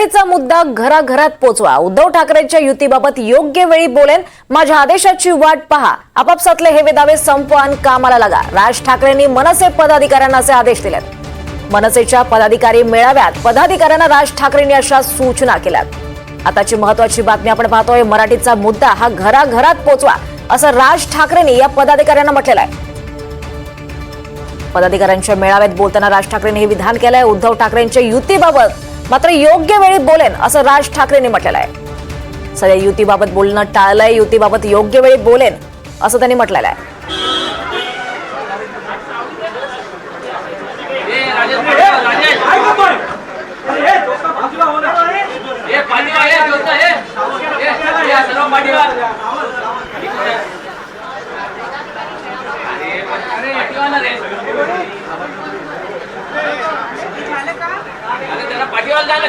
मराठीचा मुद्दा घराघरात पोचवा. उद्धव ठाकरेंच्या युतीबाबत योग्य वेळी बोलेन माझ्या आदेशाची वाट पहा. आपापसातले हे दावे संपवा आणि कामाला लागा. राज ठाकरेंनी मनसे पदाधिकाऱ्यांना असे आदेश दिलेत. मनसेच्या पदाधिकारी मेळाव्यात पदाधिकाऱ्यांना राज ठाकरेंनी अशा सूचना केल्यात. आताची महत्वाची बातमी आपण पाहतोय मराठीचा मुद्दा हा घराघरात पोचवा असं राज ठाकरेंनी या पदाधिकाऱ्यांना म्हटलेलं आहे. पदाधिकाऱ्यांच्या मेळाव्यात बोलताना राज ठाकरेंनी हे विधान केलंय. उद्धव ठाकरेंच्या युतीबाबत मात्र योग्य वेळी बोलेन असं राज ठाकरेंनी म्हटलेलं आहे. सध्या युतीबाबत बोलणं टाळलंय युतीबाबत योग्य वेळी बोलेन असं त्यांनी म्हटलेलं आहे. अरे, त्याला पाठीवाला जायला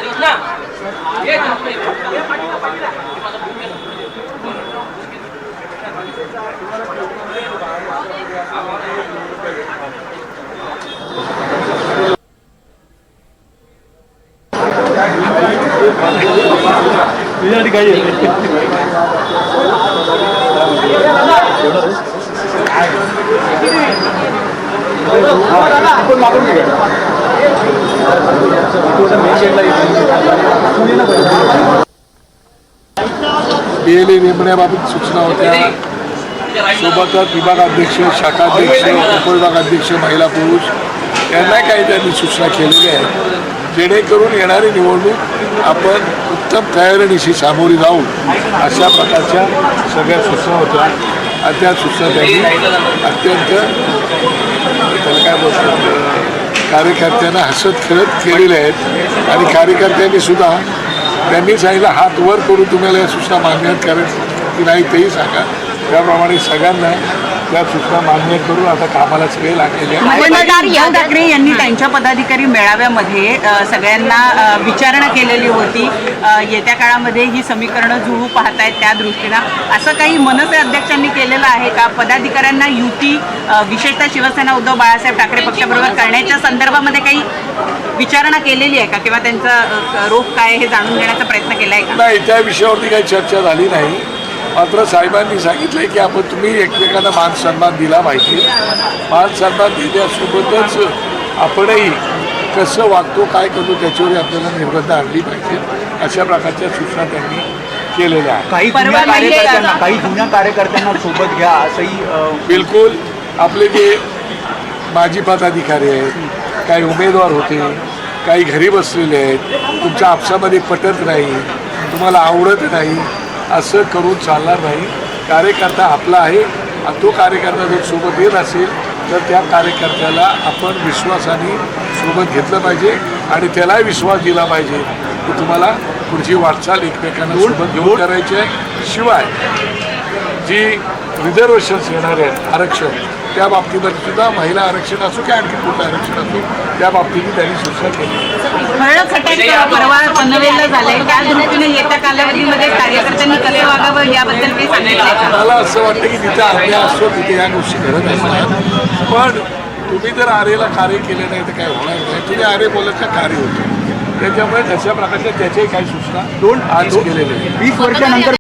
जोड नेमण्याबाबत सूचना होत्या. सोबतच विभागाध्यक्ष शाखाध्यक्ष उपविभागाध्यक्ष महिला पुरुष यांना काही त्यांनी सूचना केलेल्या आहेत. जेणेकरून येणारी निवडणूक आपण उत्तम तयारीनिशी सामोरी जाऊ अशा प्रकारच्या सगळ्या सूचना होत्या. आणि त्या सूचना त्यांनी अत्यंत त्याला काय बोलतात? कार्यकर्त्यांना हसत खेळत केलेले आहेत. आणि कार्यकर्त्यांनी सुद्धा त्यांनी सांगितलं हात वर करून तुम्हाला या सूचना मान्य कारण की नाही तेही सांगा. त्याप्रमाणे सगळ्यांना त्या सूचना मान्य करून आता कामाला सगळे लागलेले ठाकरे यांनी त्यांच्या पदाधिकारी मेळाव्यामध्ये सगळ्यांना विचारणा केलेली होती. येत्या काळामध्ये ही समीकरणं जुळू पाहतायत त्या दृष्टीनं. असं काही मनसे अध्यक्षांनी केलेलं आहे का? पदाधिकाऱ्यांना युती विशेषतः शिवसेना उद्धव बाळासाहेब ठाकरे पक्षाबरोबर करण्याच्या संदर्भामध्ये काही विचारणा केलेली आहे का? किंवा त्यांचा रोख काय हे जाणून घेण्याचा प्रयत्न केला आहे का? नाही त्या विषयावरती काही चर्चा झाली नाही. मात्र साहेबांनी सांगितलं की आपण तुम्ही एकमेकांना मान सन्मान दिला पाहिजे. मान सन्मान दिल्यासोबतच आपणही कसं वागतो काय करतो त्याच्यावर आपल्याला निर्बंध आणली पाहिजे. अशा प्रकारच्या सूचना त्यांनी केलेल्या आहेत. काही जुन्या कार्यकर्त्यांना? काही जुन्या कार्यकर्त्यांना सोबत घ्या असंही बिलकुल. आपले जे माजी पदाधिकारी आहेत काही उमेदवार होते काही घरी बसलेले आहेत तुमच्या आपसामध्ये पटत नाही तुम्हाला आवडत नाही असं करून चालणार नाही. कार्यकर्ता आपला आहे. आणि तो कार्यकर्ता जर सोबत येत असेल तर त्या कार्यकर्त्याला आपण विश्वासाने सोबत घेतलं पाहिजे आणि त्यालाही विश्वास दिला पाहिजे. की तुम्हाला पुढची वाटचाल एकमेकांना सोबत घेऊन करायची आहे. शिवाय जी रिझर्वेशन्स येणार आहेत आरक्षण त्या बाबतीमध्ये सुद्धा महिला आरक्षण असो की आणखी कुठलं आरक्षण असो त्या बाबतीत त्यांनी सूचना केली. भरड खटाक परवा पनवेलला झालंय. त्या दृष्टीने येत्या कालावधीमध्ये कार्यकर्त्यांनी कसं वागावं याबद्दल काही सांगितलंय का मला असं वाटतं की तिथे आर्य असतो तिथे या गोष्टी घडत असतात. पण तुम्ही जर आर्यला कार्य केले नाही तर काय होणार नाही. तुम्ही आर्य बोलत का कार्य होतं? त्याच्यामुळे तशा प्रकारच्या त्याच्याही काही सूचना दोन आज केलेल्या आहेत. वीस वर्षानंतर